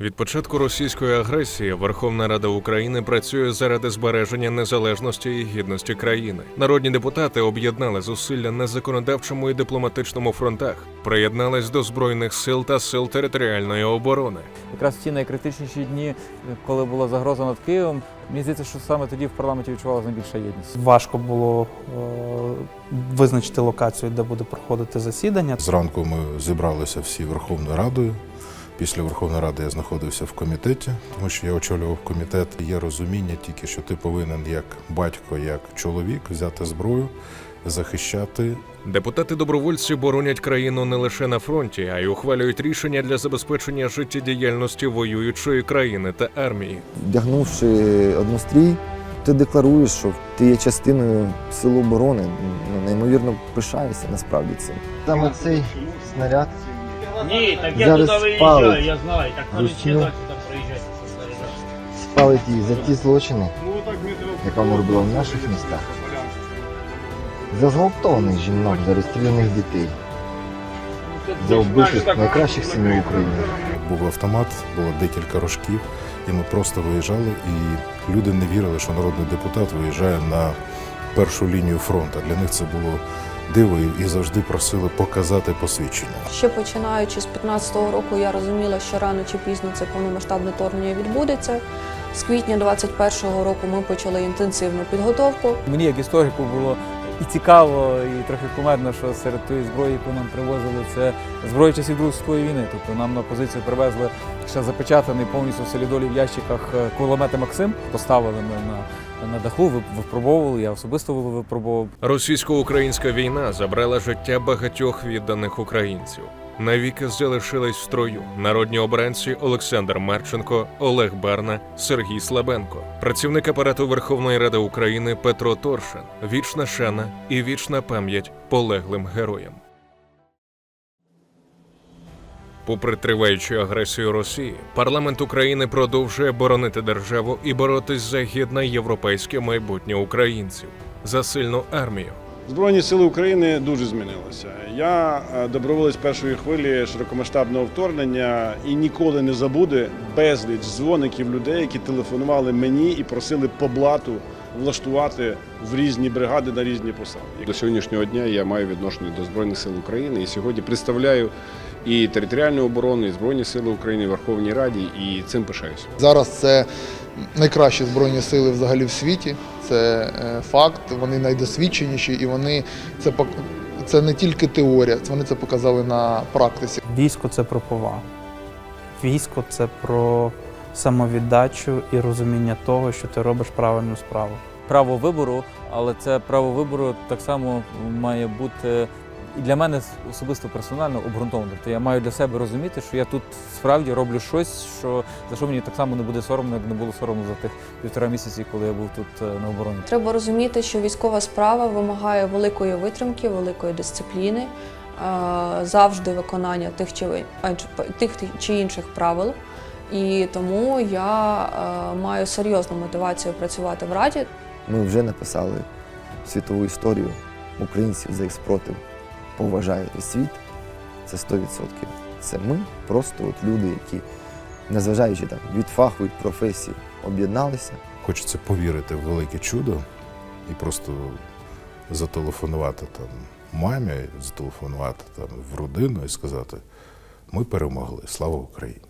Від початку російської агресії Верховна Рада України працює заради збереження незалежності і гідності країни. Народні депутати об'єднали зусилля на законодавчому і дипломатичному фронтах, приєднались до збройних сил та сил територіальної оборони. Якраз в ті найкритичніші дні, коли була загроза над Києвом, мені здається, що саме тоді в парламенті відчувалася найбільша єдність. Важко було е, визначити локацію, де буде проходити засідання. Зранку ми зібралися всі Верховною Радою. Після Верховної Ради я знаходився в комітеті, тому що я очолював комітет. Є розуміння тільки, що ти повинен як батько, як чоловік взяти зброю, захищати Депутати-добровольці боронять країну не лише на фронті, а й ухвалюють рішення для забезпечення життєдіяльності воюючої країни та армії. Вдягнувши однострій, ти декларуєш, що ти є частиною сил оборони. Ну, неймовірно пишаєшся насправді цим. Саме цей снаряд Ні, так я Зараз туди виїжджаю, спалить я знаю, так навіть ручну. не знаю, там проїжджати. спалить її за ті злочини, які вона робила в наших містах. За зґвалтованих жінок, за розстріляних дітей, за вбитих найкращих синів України. був автомат, було декілька рожків, і ми просто виїжджали, і люди не вірили, що народний депутат виїжджає на першу лінію фронту. Для них це було диво і- і завжди просили показати посвідчення. Ще починаючи з 15-го року, я розуміла, що рано чи пізно це повномасштабне вторгнення відбудеться. З квітня 21-го року ми почали інтенсивну підготовку. Мені як історику було і цікаво, і трохи кумедно, що серед тої зброї, яку нам привозили, це зброя часів Другої війни. Тобто нам на позицію привезли ще запечатаний повністю в селідолі в ящиках е, кулемети Максим. Поставили ми на, на даху, випробовували, я особисто випробовував. Російсько-українська війна забрала життя багатьох відданих українців. Навіки залишились в строю народні обранці Олександр Марченко, Олег Барна, Сергій Слабенко, працівник апарату Верховної Ради України Петро Торшин, вічна шана і вічна пам'ять полеглим героям. Попри триваючу агресію Росії, парламент України продовжує боронити державу і боротись за гідне європейське майбутнє українців, за сильну армію, Збройні сили України дуже змінилися. Я е, доброволець першої хвилі широкомасштабного вторгнення і ніколи не забуде безліч дзвоників людей, які телефонували мені і просили по блату влаштувати в різні бригади на різні посади. До сьогоднішнього дня я маю відношення до Збройних сил України і сьогодні представляю і територіальну оборону, і Збройні сили України в Верховній Раді, і цим пишаюся. Зараз це найкращі збройні сили взагалі в світі. Це е, факт. Вони найдосвідченіші і вони це це не тільки теорія, вони це показали на практиці. Військо це про повагу. Військо це про самовіддачу і розуміння того, що ти робиш правильну справу. право вибору, але це право вибору так само має бути і для мене особисто персонально обґрунтовано. Тобто я маю для себе розуміти, що я тут справді роблю щось, що за що мені так само не буде соромно, як не було соромно за тих півтора місяці, коли я був тут е, на обороні. Треба розуміти, що військова справа вимагає великої витримки, великої дисципліни, е, завжди виконання тих чи, чи- тих чи інших правил. І тому я е, маю серйозну мотивацію працювати в раді. Ми вже написали світову історію українців за їх спротив. Поважає світ. Це 100%. Це ми, просто от люди, які, незважаючи там від фаху, від професії, об'єдналися. Хочеться повірити в велике чудо і просто зателефонувати там мамі, зателефонувати там в родину і сказати: ми перемогли, слава Україні!